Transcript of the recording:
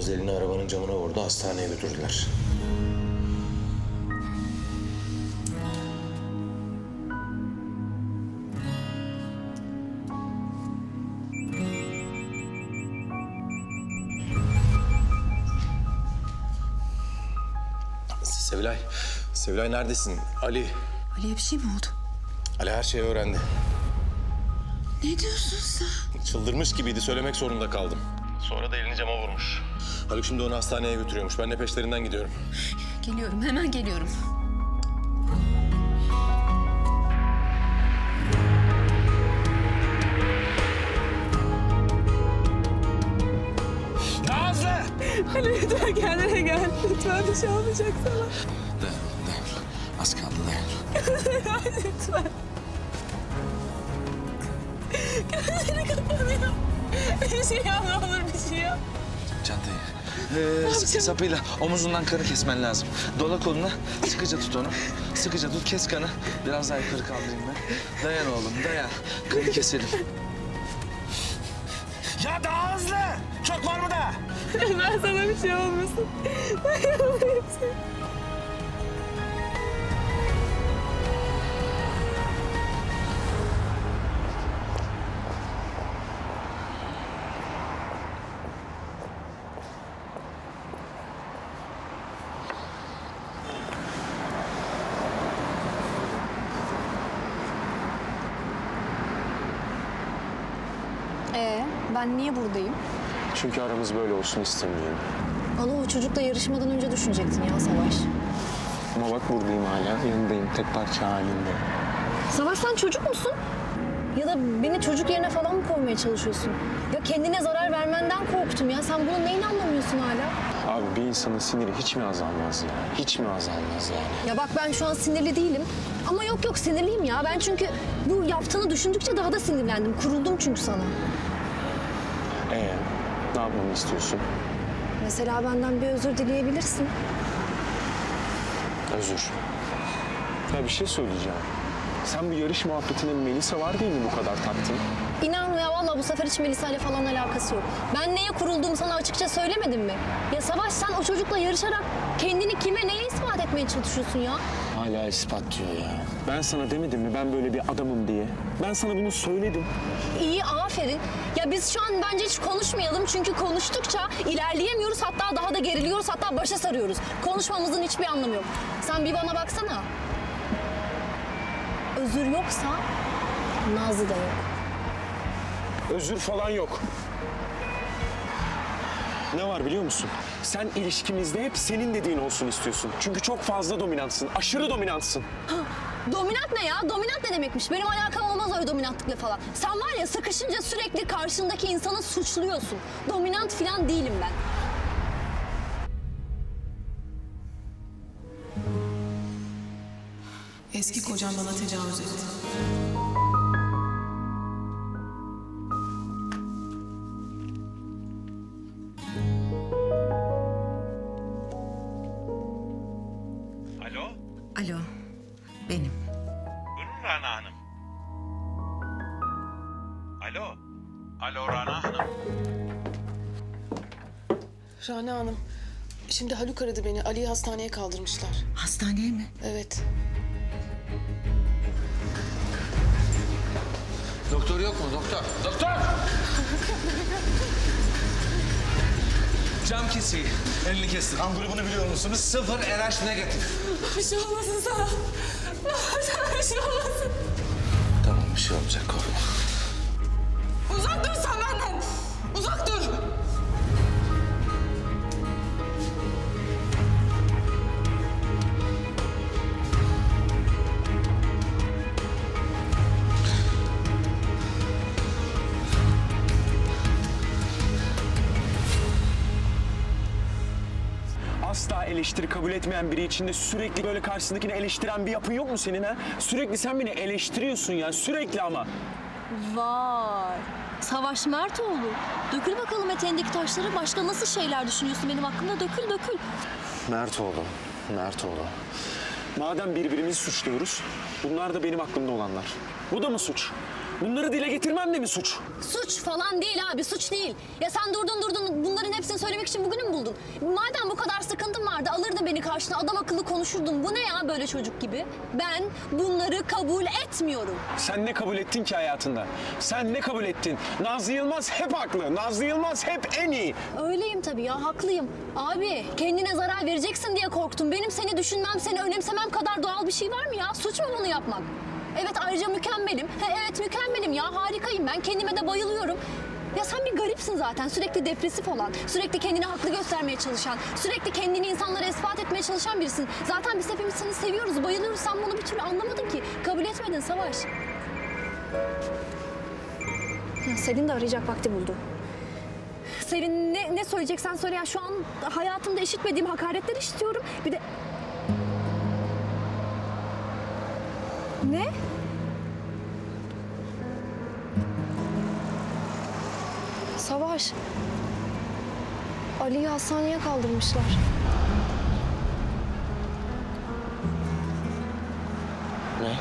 Oğlunuz elini arabanın camına vurdu. Hastaneye götürdüler. Sevilay, Sevilay neredesin? Ali, Ali'ye bir şey mi oldu? Ali her şeyi öğrendi. Ne diyorsun sen? Çıldırmış gibiydi, söylemek zorunda kaldım. Sonra da elini cama vurmuş. Haluk şimdi onu hastaneye götürüyormuş. Ben de peşlerinden gidiyorum. Geliyorum, hemen geliyorum. Nazlı! Ali lütfen kendine gel. Lütfen bir şey olmayacak sana. Dayan, dayan. Az kaldı dayan. lütfen. Gözleri kapanıyor. Bir şey yap ne olur bir şey yap. Çantayı. Ee, sapıyla omuzundan kanı kesmen lazım. Dola koluna, sıkıca tut onu. Sıkıca tut, kes kanı. Biraz daha yukarı kaldırayım ben. Dayan oğlum, dayan. Kanı keselim. Ya daha hızlı! Çok var mı da? Ben sana bir şey olmasın. Dayanayım seni. Ben niye buradayım? Çünkü aramız böyle olsun istemiyorum. Onu o çocukla yarışmadan önce düşünecektin ya Savaş. Ama bak buradayım hala. Yanındayım tek parça halinde. Savaş sen çocuk musun? Ya da beni çocuk yerine falan mı koymaya çalışıyorsun? Ya kendine zarar vermenden korktum ya. Sen bunun neyini anlamıyorsun hala? Abi bir insanın siniri hiç mi azalmaz ya? Hiç mi azalmaz yani? Ya bak ben şu an sinirli değilim. Ama yok yok sinirliyim ya. Ben çünkü bu yaptığını düşündükçe daha da sinirlendim. Kuruldum çünkü sana. Ee, ne yapmamı istiyorsun? Mesela benden bir özür dileyebilirsin. Özür. Ya bir şey söyleyeceğim. Sen bu yarış muhabbetine Melisa var değil mi bu kadar taktın? İnan ya vallahi bu sefer hiç Melisa ile falan alakası yok. Ben neye kurulduğumu sana açıkça söylemedim mi? Ya Savaş sen o çocukla yarışarak kendini kime neye ispat etmeye çalışıyorsun ya? Hala ispat diyor ya. Ben sana demedim mi ben böyle bir adamım diye? Ben sana bunu söyledim. İyi aferin. Ya biz şu an bence hiç konuşmayalım çünkü konuştukça ilerleyemiyoruz hatta daha da geriliyoruz hatta başa sarıyoruz. Konuşmamızın hiçbir anlamı yok. Sen bir bana baksana. Özür yoksa Nazlı da yok. Özür falan yok. Ne var biliyor musun? Sen ilişkimizde hep senin dediğin olsun istiyorsun. Çünkü çok fazla dominantsın. Aşırı dominantsın. Dominant ne ya? Dominant ne demekmiş? Benim alakam olmaz öyle dominantlıkla falan. Sen var ya sıkışınca sürekli karşındaki insanı suçluyorsun. Dominant falan değilim ben. Eski kocam bana tecavüz etti. Alo, benim. buyurun Rana Hanım. Alo, alo Rana Hanım. Rana Hanım. Şimdi Haluk aradı beni. Ali'yi hastaneye kaldırmışlar. Hastaneye mi? Evet. Doktor yok mu doktor? Doktor! Cam keseyi. Elini kestir. Kan grubunu biliyor musunuz? Sıfır RH negatif. Bir şey olmasın sana. Sana bir şey olmasın. Tamam bir şey olmayacak korkma. Uzak dur sen benden. Uzak dur. Eleştiri kabul etmeyen biri için de sürekli böyle karşısındakini eleştiren bir yapın yok mu senin ha? Sürekli sen beni eleştiriyorsun ya sürekli ama. Vay. Savaş Mertoğlu. Dökül bakalım eteğindeki taşları. Başka nasıl şeyler düşünüyorsun benim hakkımda? Dökül dökül. Mertoğlu, Mertoğlu. Madem birbirimizi suçluyoruz, bunlar da benim aklımda olanlar. Bu da mı suç? Bunları dile getirmem de mi suç? Suç falan değil abi, suç değil. Ya sen durdun durdun bunların hepsini söylemek için bugünü mü buldun? Madem bu kadar sıkıntın vardı alırdın beni karşına adam akıllı konuşurdun. Bu ne ya böyle çocuk gibi? Ben bunları kabul etmiyorum. Sen ne kabul ettin ki hayatında? Sen ne kabul ettin? Nazlı Yılmaz hep haklı. Nazlı Yılmaz hep en iyi. Öyleyim tabii ya, haklıyım. Abi kendine zarar vereceksin diye korktum. Benim seni düşünmem, seni önemsemem kadar doğal bir şey var mı ya? Suç mu bunu yapmak? Evet ayrıca mükemmelim. He, evet mükemmelim ya, harikayım ben. Kendime de bayılıyorum. Ya sen bir garipsin zaten. Sürekli depresif olan, sürekli kendini haklı göstermeye çalışan, sürekli kendini insanlara ispat etmeye çalışan birisin. Zaten biz hepimiz seni seviyoruz, bayılıyoruz. Sen bunu bir türlü anlamadın ki. Kabul etmedin Savaş. Ya Selin de arayacak vakti buldu. Selin ne, ne söyleyeceksen söyle ya. Şu an hayatımda işitmediğim hakaretler işitiyorum. Bir de... Ne? Savaş. Ali'yi hastaneye kaldırmışlar. Ne?